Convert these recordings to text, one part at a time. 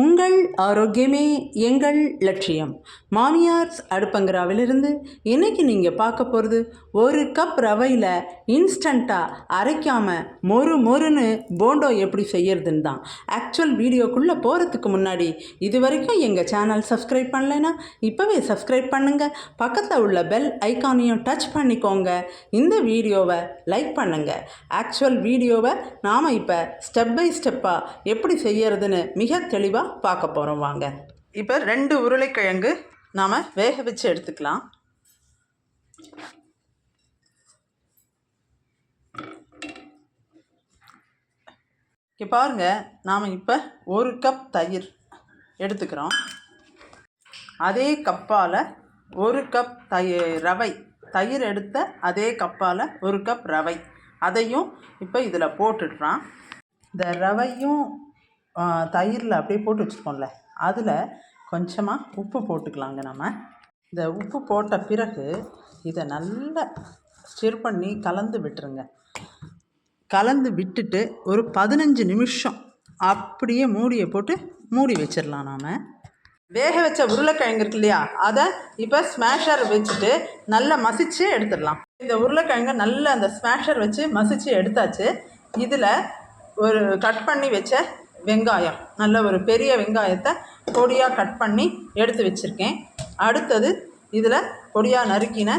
உங்கள் ஆரோக்கியமே எங்கள் லட்சியம். மாமியார்ஸ் அடுப்பங்கராவிலிருந்து இன்னைக்கு நீங்கள் பார்க்க போகிறது ஒரு கப் ரவையில் இன்ஸ்டண்ட்டாக அரைக்காமல் மொறு மொறுன்னு போண்டோ எப்படி செய்யறதுன்னு தான். ஆக்சுவல் வீடியோக்குள்ளே போகிறதுக்கு முன்னாடி இது வரைக்கும் எங்கள் சேனல் சப்ஸ்கிரைப் பண்ணலைன்னா இப்போவே சப்ஸ்கிரைப் பண்ணுங்கள் பக்கத்தில் உள்ள பெல் ஐக்கானையும் டச் பண்ணிக்கோங்க. இந்த வீடியோவை லைக் பண்ணுங்கள் ஆக்சுவல் வீடியோவை நாம் இப்போ ஸ்டெப் பை ஸ்டெப்பாக எப்படி செய்யறதுன்னு மிக தெளிவாக பார்க்க போகிறோம் வாங்க. இப்போ ரெண்டு உருளைக்கிழங்கு நாம் வேக வச்சு எடுத்துக்கலாம். இங்கே பாருங்கள் நாம் இப்போ ஒரு கப் தயிர் எடுத்துக்கிறோம். அதே கப்பால் ஒரு கப் தயிர் ரவை. தயிர் எடுத்த அதே கப்பால் ஒரு கப் ரவை. அதையும் இப்போ இதில் போட்டுடுறான் இந்த ரவையும் தயிரில் அப்படியே போட்டு வச்சுருக்கோம்ல. அதில் கொஞ்சமாக உப்பு போட்டுக்கலாங்க நம்ம. இந்த உப்பு போட்ட பிறகு இதை நல்லா ஸ்டிர் பண்ணி கலந்து விட்டுருங்க. கலந்து விட்டுட்டு ஒரு பதினஞ்சு நிமிஷம் அப்படியே மூடியை போட்டு மூடி வச்சிடலாம் நாம். வேக வச்ச உருளைக்கிழங்கு இருக்கு இல்லையா? அதை இப்போ ஸ்மேஷர் வச்சுட்டு நல்லா மசிச்சு எடுத்துடலாம். இந்த உருளைக்கிழங்கு நல்லா அந்த ஸ்மேஷர் வச்சு மசிச்சு எடுத்தாச்சு. இதில் ஒரு கட் பண்ணி வச்ச வெங்காயம். நல்ல ஒரு பெரிய வெங்காயத்தை பொடியாக கட் பண்ணி எடுத்து வச்சுருக்கேன். அடுத்தது இதில் பொடியாக நறுக்கின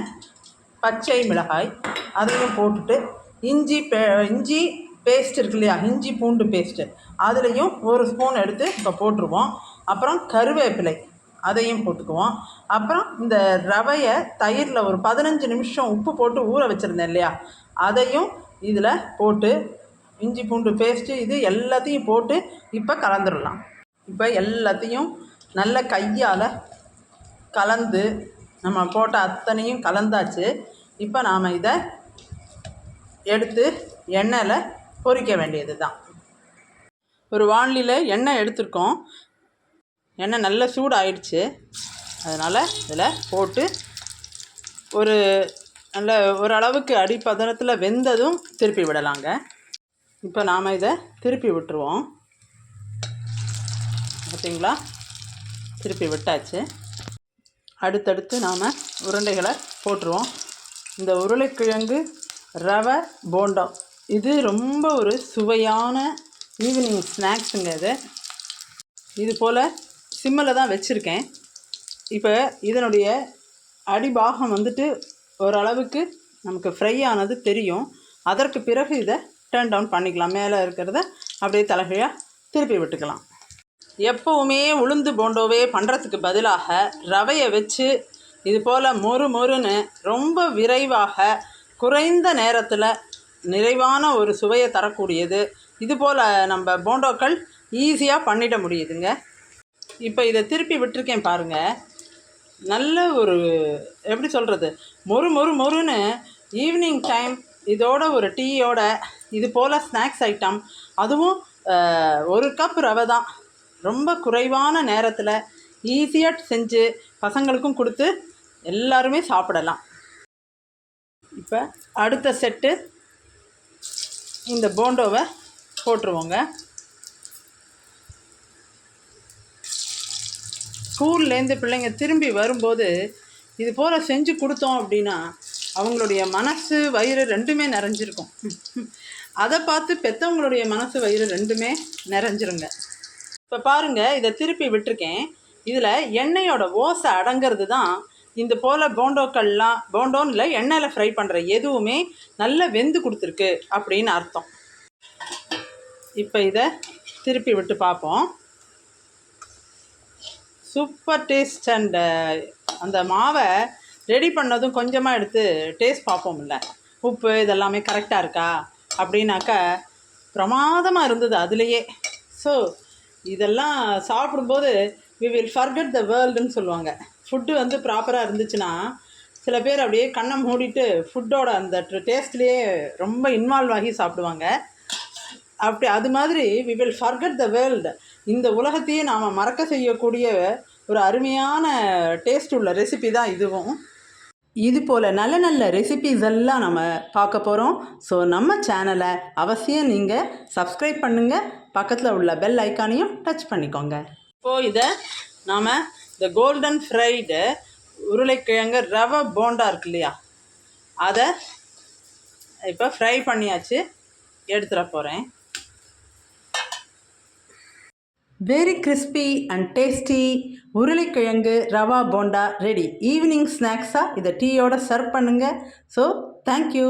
பச்சை மிளகாய் அதையும் போட்டுட்டு இஞ்சி பே இஞ்சி பேஸ்ட் இருக்கு இல்லையா? இஞ்சி பூண்டு பேஸ்ட்டு அதுலேயும் ஒரு ஸ்பூன் எடுத்து இப்போ போட்டுருவோம். அப்புறம் கருவேப்பிலை அதையும் போட்டுக்குவோம். அப்புறம் இந்த ரவையை தயிரில் ஒரு பதினஞ்சு நிமிஷம் உப்பு போட்டு ஊற வச்சுருந்தேன் இல்லையா? அதையும் இதில் போட்டு இஞ்சி பூண்டு பேஸ்ட்டு இது எல்லாத்தையும் போட்டு இப்போ கலந்துடலாம். இப்போ எல்லாத்தையும் நல்ல கையால் கலந்து நம்ம போட்ட அத்தனையும் கலந்தாச்சு. இப்போ நாம் இதை எடுத்து எண்ணெயில் பொரிக்க வேண்டியது தான் ஒரு வானிலையில் எண்ணெய் எடுத்திருக்கோம். எண்ணெய் நல்ல சூடு ஆயிடுச்சு அதனால் இதில் போட்டு ஒரு நல்ல ஓரளவுக்கு அடிப்பதனத்தில் வெந்ததும் திருப்பி விடலாங்க. இப்போ நாம் இதை திருப்பி விட்டுருவோம். பார்த்தீங்களா? திருப்பி விட்டாச்சு. அடுத்தடுத்து நாம் உருண்டைகளை போட்டுருவோம். இந்த உருளைக்கிழங்கு ரவை போண்டா. இது ரொம்ப ஒரு சுவையான ஈவினிங் ஸ்நாக்ஸுங்க இது. இது போல் சிம்மில் தான் வச்சுருக்கேன். இப்போ இதனுடைய அடிபாகம் வந்துட்டு ஓரளவுக்கு நமக்கு ஃப்ரை ஆனது தெரியும். அதற்கு பிறகு இதை டேர்ன் டவுன் பண்ணிக்கலாம். மேலே இருக்கிறத அப்படியே தலைகீழாக திருப்பி விட்டுக்கலாம். எப்போவுமே உளுந்து போண்டோவே பண்ணுறதுக்கு பதிலாக ரவையை வச்சு இது போல் மொறு மொறுன்னு ரொம்ப விரைவாக குறைந்த நேரத்தில் நிறைவான ஒரு சுவையை தரக்கூடியது. இது போல் நம்ம போண்டோக்கள் ஈஸியாக பண்ணிட முடியுதுங்க. இப்போ இதை திருப்பி விட்டுருக்கேன் பாருங்கள் நல்ல ஒரு எப்படி சொல்கிறது மொறு மொறு மொறுன்னு ஈவினிங் டைம் இதோட ஒரு டீயோட இது போல் ஸ்நாக்ஸ் ஐட்டம் அதுவும் ஒரு கப் ரவை தான். ரொம்ப குறைவான நேரத்தில் ஈஸியாக செஞ்சு பசங்களுக்கும் கொடுத்து எல்லாருமே சாப்பிடலாம். இப்போ அடுத்த செட்டு இந்த போண்டோவை போட்டுருவோங்க. ஸ்கூல்லேருந்து பிள்ளைங்க திரும்பி வரும்போது இது போல் செஞ்சு கொடுத்தோம் அப்படின்னா அவங்களுடைய மனசு வயிறு ரெண்டுமே நிறைஞ்சிருக்கும். அதை பார்த்து பெற்றவங்களுடைய மனசு வயிறு ரெண்டுமே நிறைஞ்சிருங்க. இப்போ பாருங்கள் இதை திருப்பி விட்டுருக்கேன். இதில் எண்ணெயோட ஓசை அடங்கிறது தான் இந்த போல் போண்டோக்கள்லாம் போண்டோன்னு இல்லை எண்ணெயில் ஃப்ரை பண்ணுற எதுவுமே நல்லா வெந்து கொடுத்துருக்கு அப்படின்னு அர்த்தம். இப்போ இதை திருப்பி விட்டு பார்ப்போம். சூப்பர் டேஸ்ட் அண்ட் அந்த மாவை ரெடி பண்ணதும் கொஞ்சமாக எடுத்து டேஸ்ட் பார்ப்போம்ல. உப்பு இதெல்லாமே கரெக்டாக இருக்கா? அப்படின்னாக்கா பிரமாதமாக இருந்தது அதுலேயே. ஸோ இதெல்லாம் சாப்பிடும்போது வி வில் ஃபர்கெட் த வேர்ல்டுன்னு சொல்லுவாங்க. ஃபுட்டு வந்து ப்ராப்பராக இருந்துச்சுன்னா சில பேர் அப்படியே கண்ணை மூடிட்டு ஃபுட்டோட அந்த டேஸ்ட்லேயே ரொம்ப இன்வால்வ் ஆகி சாப்பிடுவாங்க. அப்படி அது மாதிரி we will forget the world இந்த உலகத்தையே நாம் மறக்க செய்யக்கூடிய ஒரு அருமையான டேஸ்ட் உள்ள ரெசிபி தான் இதுவும். இது போல் நல்ல நல்ல ரெசிபிஸ் எல்லாம் நம்ம பார்க்க போகிறோம் ஸோ நம்ம சேனலை அவசியம் நீங்கள் சப்ஸ்கிரைப் பண்ணுங்கள் பக்கத்தில் உள்ள பெல் ஐக்கானையும் டச் பண்ணிக்கோங்க. இப்போது இதை நாம் இந்த கோல்டன் ஃப்ரைடு உருளைக்கிழங்கு ரவை போண்டா இருக்கு இல்லையா? அதை இப்போ ஃப்ரை பண்ணியாச்சு. எடுத்துட போகிறேன் வெரி கிறிஸ்பி அண்ட் டேஸ்டி உருளைக்கிழங்கு ரவா போண்டா ரெடி ஈவினிங் ஸ்நாக்ஸாக இதை டீயோட சர்வ் பண்ணுங்கள் ஸோ தேங்க்யூ